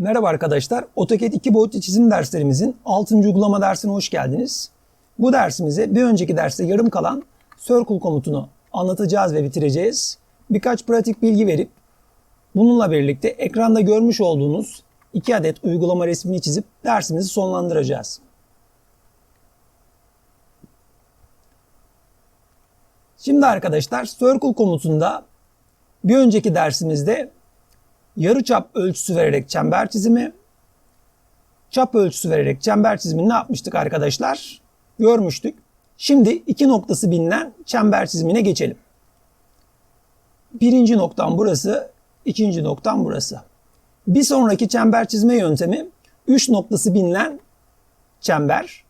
Merhaba arkadaşlar. AutoCAD 2 boyutlu çizim derslerimizin 6. uygulama dersine hoş geldiniz. Bu dersimize bir önceki derste yarım kalan circle komutunu anlatacağız ve bitireceğiz. Birkaç pratik bilgi verip bununla birlikte ekranda görmüş olduğunuz iki adet uygulama resmini çizip dersimizi sonlandıracağız. Şimdi arkadaşlar circle komutunda bir önceki dersimizde yarıçap ölçüsü vererek çember çizimi, çap ölçüsü vererek çember çizimini ne yapmıştık arkadaşlar? Görmüştük. Şimdi iki noktası bilinen çember çizimine geçelim. Birinci noktam burası, ikinci noktam burası. Bir sonraki çember çizme yöntemi üç noktası bilinen çember.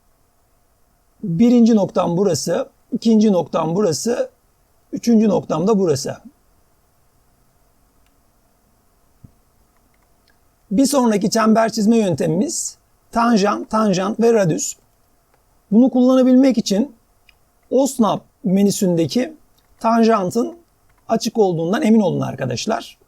Birinci noktam burası, ikinci noktam burası, üçüncü noktam da burası. Bir sonraki çember çizme yöntemimiz tanjant, tanjant ve radüs. Bunu kullanabilmek için OSNAP menüsündeki tanjantın açık olduğundan emin olun arkadaşlar.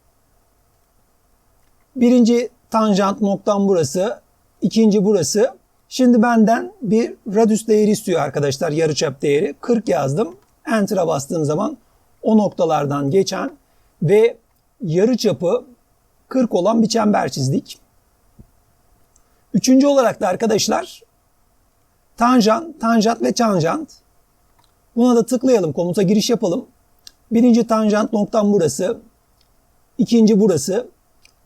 Birinci tanjant noktam burası, ikinci burası. Şimdi benden bir radüs değeri istiyor arkadaşlar yarıçap değeri. 40 yazdım. Enter'a bastığım zaman o noktalardan geçen ve yarıçapı 40 olan bir çember çizdik. Üçüncü olarak da arkadaşlar tanjant, tanjant ve tanjant. Buna da tıklayalım, komuta giriş yapalım. Birinci tanjant noktam burası. ikinci burası.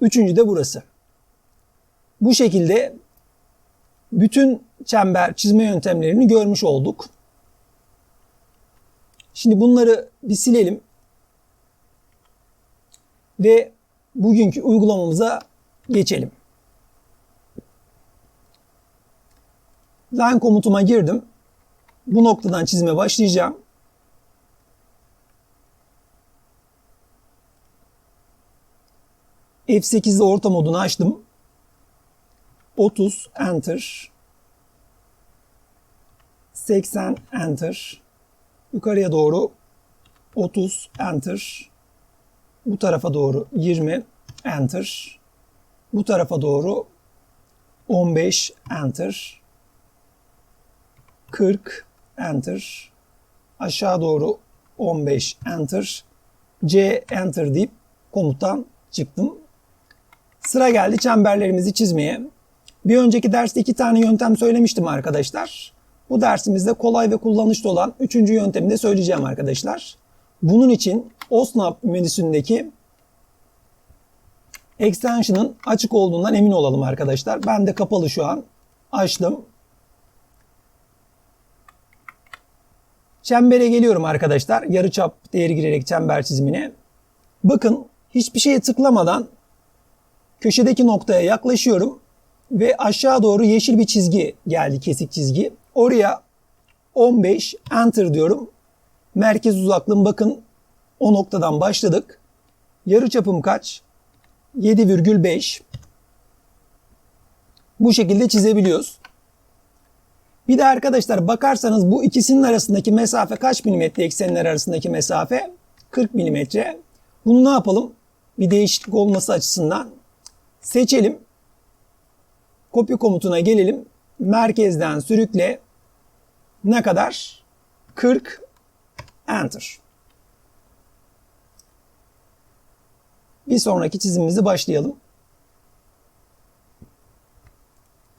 Üçüncü de burası. Bu şekilde bütün çember çizme yöntemlerini görmüş olduk. Şimdi bunları bir silelim. Ve bugünkü uygulamamıza geçelim. Line komutuma girdim. Bu noktadan çizime başlayacağım. F8'de orta modunu açtım. 30 enter 80 enter yukarıya doğru 30 enter bu tarafa doğru 20 enter bu tarafa doğru 15 enter 40 enter aşağı doğru 15 enter C enter deyip komuttan çıktım. Sıra geldi çemberlerimizi çizmeye. Bir önceki derste iki tane yöntem söylemiştim arkadaşlar. Bu dersimizde kolay ve kullanışlı olan üçüncü yöntemi de söyleyeceğim arkadaşlar. Bunun için OSNAP menüsündeki extension'ın açık olduğundan emin olalım arkadaşlar. Ben de kapalı şu an. Açtım. Çembere geliyorum arkadaşlar. Yarıçap değeri girerek çember çizimine. Bakın hiçbir şeye tıklamadan köşedeki noktaya yaklaşıyorum ve aşağı doğru yeşil bir çizgi geldi, kesik çizgi. Oraya 15 enter diyorum. Merkez uzaklığım bakın o noktadan başladık. Yarı çapım kaç? 7,5. Bu şekilde çizebiliyoruz. Bir de arkadaşlar bakarsanız bu ikisinin arasındaki mesafe kaç milimetre eksenler arasındaki mesafe? 40 milimetre. Bunu ne yapalım? Bir değişiklik olması açısından seçelim. Kopya komutuna gelelim. Merkezden sürükle. Ne kadar? 40 enter. Bir sonraki çizimimizi başlayalım.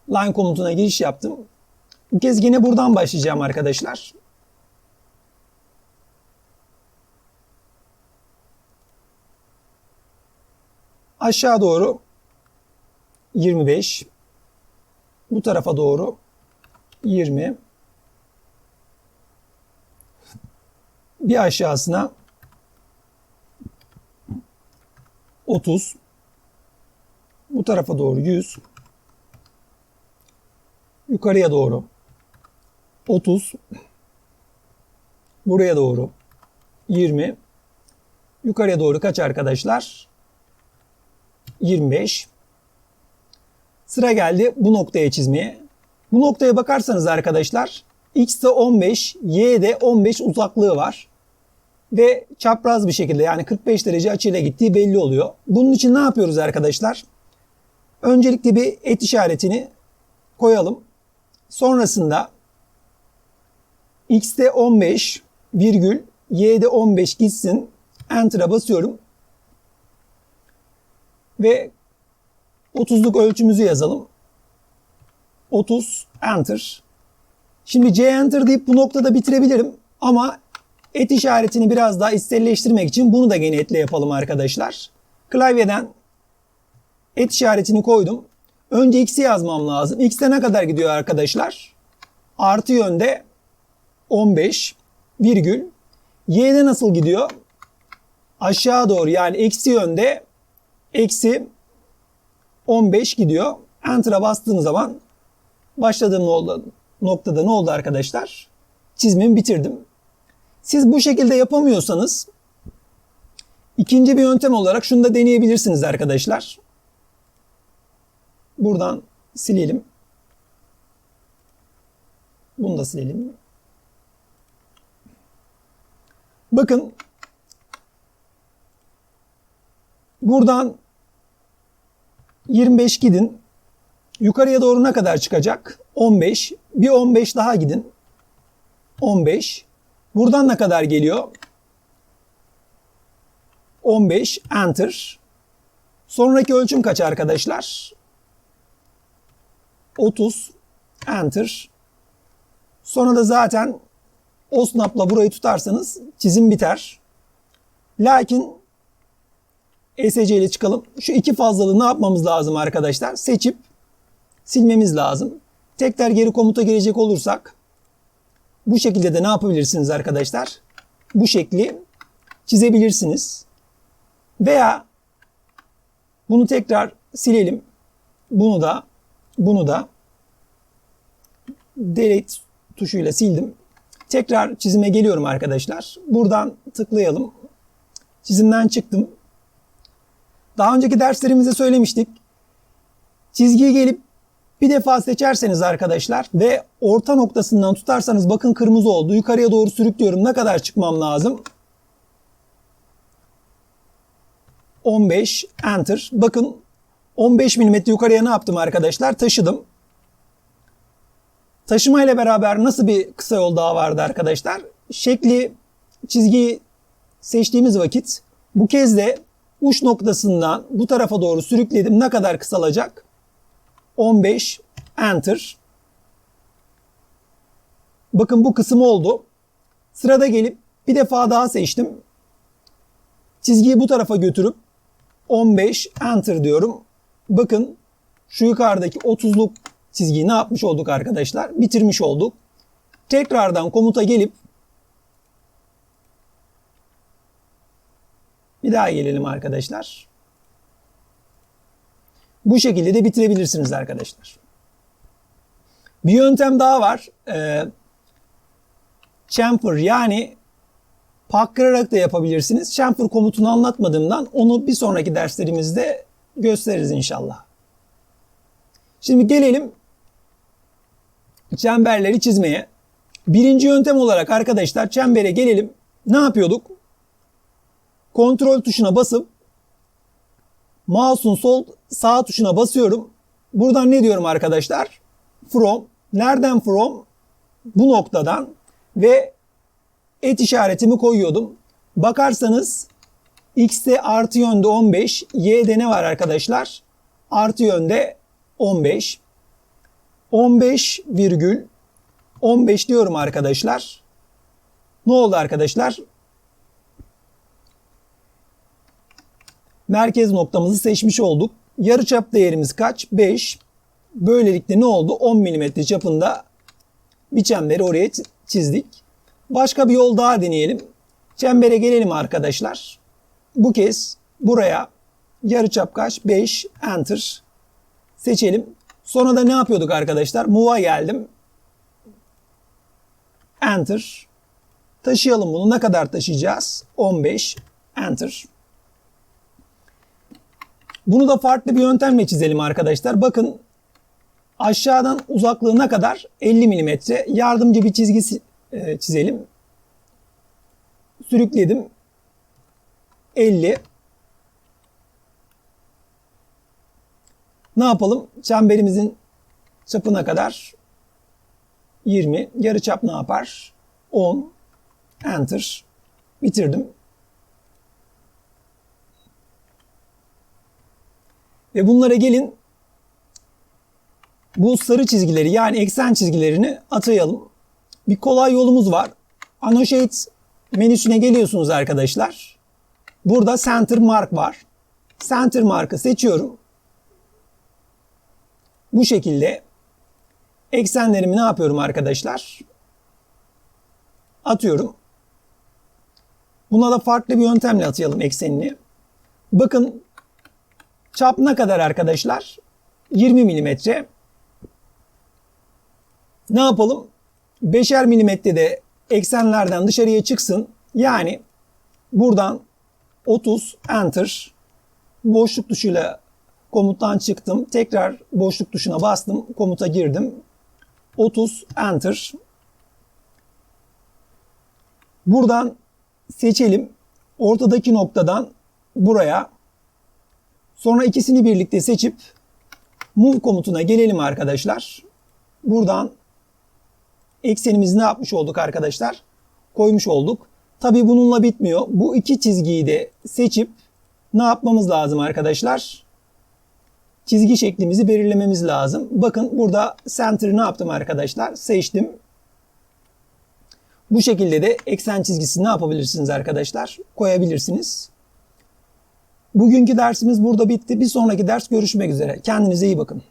Line komutuna giriş yaptım. Bu kez yine buradan başlayacağım arkadaşlar. Aşağı doğru 25. Bu tarafa doğru 20. Bir aşağısına 30. Bu tarafa doğru 100. Yukarıya doğru 30. Buraya doğru 20. Yukarıya doğru kaç arkadaşlar? 25. Sıra geldi bu noktaya çizmeye. Bu noktaya bakarsanız arkadaşlar x'te 15, y'de 15 uzaklığı var. Ve çapraz bir şekilde yani 45 derece açıyla gittiği belli oluyor. Bunun için ne yapıyoruz arkadaşlar? Öncelikle bir et işaretini koyalım. Sonrasında x'te 15 virgül y'de 15 gitsin. Enter'a basıyorum. Ve 30'luk ölçümüzü yazalım. 30 enter. Şimdi C enter deyip bu noktada bitirebilirim ama et işaretini biraz daha isterleştirmek için bunu da gene etle yapalım arkadaşlar. Klavyeden et işaretini koydum. Önce x'i yazmam lazım. x'te ne kadar gidiyor arkadaşlar? Artı yönde 15 virgül. Y'de nasıl gidiyor? Aşağı doğru yani eksi yönde eksi 15 gidiyor. Enter'a bastığım zaman başladığım noktada ne oldu arkadaşlar? Çizmemi bitirdim. Siz bu şekilde yapamıyorsanız ikinci bir yöntem olarak şunu da deneyebilirsiniz arkadaşlar. Buradan silelim. Bunu da silelim. Bakın buradan 25 gidin. Yukarıya doğru ne kadar çıkacak? 15. Bir 15 daha gidin. 15. Buradan ne kadar geliyor? 15. Enter. Sonraki ölçüm kaç arkadaşlar? 30. Enter. Sonra da zaten o snap'la burayı tutarsanız çizim biter. Lakin ESC ile çıkalım. Şu iki fazlalığı ne yapmamız lazım arkadaşlar? Seçip silmemiz lazım. Tekrar geri komuta gelecek olursak bu şekilde de ne yapabilirsiniz arkadaşlar? Bu şekli çizebilirsiniz. Veya bunu tekrar silelim. Bunu da bunu da delete tuşuyla sildim. Tekrar çizime geliyorum arkadaşlar. Buradan tıklayalım. Çizimden çıktım. Daha önceki derslerimizde söylemiştik. Çizgiyi gelip bir defa seçerseniz arkadaşlar ve orta noktasından tutarsanız bakın kırmızı oldu. Yukarıya doğru sürüklüyorum. Ne kadar çıkmam lazım? 15 enter. Bakın 15 mm yukarıya ne yaptım arkadaşlar? Taşıdım. Taşıma ile beraber nasıl bir kısa yol daha vardı arkadaşlar? Şekli çizgiyi seçtiğimiz vakit bu kez de uç noktasından bu tarafa doğru sürükledim. Ne kadar kısalacak? 15 enter. Bakın bu kısım oldu. Sırada gelip bir defa daha seçtim. Çizgiyi bu tarafa götürüp 15 enter diyorum. Bakın şu yukarıdaki 30'luk çizgiyi ne yapmış olduk arkadaşlar? Bitirmiş olduk. Tekrardan komuta gelip bir daha gelelim arkadaşlar. Bu şekilde de bitirebilirsiniz arkadaşlar. Bir yöntem daha var. Ee, chamfer yani pakırarak da yapabilirsiniz. Chamfer komutunu anlatmadığımdan onu bir sonraki derslerimizde gösteririz inşallah. Şimdi gelelim çemberleri çizmeye. Birinci yöntem olarak arkadaşlar çembere gelelim. Ne yapıyorduk? Kontrol tuşuna basıp mouse'un sol sağ tuşuna basıyorum. Buradan ne diyorum arkadaşlar? From. Nereden from? Bu noktadan ve et işaretimi koyuyordum. Bakarsanız x'te artı yönde 15, y'de ne var arkadaşlar? Artı yönde 15. 15 virgül 15 diyorum arkadaşlar. Ne oldu arkadaşlar? Merkez noktamızı seçmiş olduk. Yarıçap değerimiz kaç? 5. Böylelikle ne oldu? 10 mm çapında bir çemberi oraya çizdik. Başka bir yol daha deneyelim. Çembere gelelim arkadaşlar. Bu kez buraya yarıçap kaç? 5. Enter. Seçelim. Sonra da ne yapıyorduk arkadaşlar? Move'a geldim. Enter. Taşıyalım bunu. Ne kadar taşıyacağız? 15. Enter. Bunu da farklı bir yöntemle çizelim arkadaşlar. Bakın aşağıdan uzaklığı ne kadar? 50 mm. Yardımcı bir çizgi e, çizelim. Sürükledim. 50. Ne yapalım? Çemberimizin çapına kadar 20. Yarı çap ne yapar? 10. Enter. Bitirdim. Ve bunlara gelin bu sarı çizgileri yani eksen çizgilerini atayalım. Bir kolay yolumuz var. Annotate menüsüne geliyorsunuz arkadaşlar. Burada center mark var. Center markı seçiyorum. Bu şekilde eksenlerimi ne yapıyorum arkadaşlar? Atıyorum. Buna da farklı bir yöntemle atayalım eksenini. Bakın çap ne kadar arkadaşlar? 20 milimetre. Ne yapalım? 5'er milimetre de eksenlerden dışarıya çıksın. Yani buradan 30 enter boşluk tuşuyla komuttan çıktım. Tekrar boşluk tuşuna bastım. Komuta girdim. 30 enter. Buradan seçelim. Ortadaki noktadan buraya sonra ikisini birlikte seçip move komutuna gelelim arkadaşlar. Buradan eksenimizi ne yapmış olduk arkadaşlar? Koymuş olduk. Tabi bununla bitmiyor. Bu iki çizgiyi de seçip ne yapmamız lazım arkadaşlar? Çizgi şeklimizi belirlememiz lazım. Bakın burada center'ı ne yaptım arkadaşlar? Seçtim. Bu şekilde de eksen çizgisini ne yapabilirsiniz arkadaşlar? Koyabilirsiniz. Bugünkü dersimiz burada bitti. Bir sonraki ders görüşmek üzere. Kendinize iyi bakın.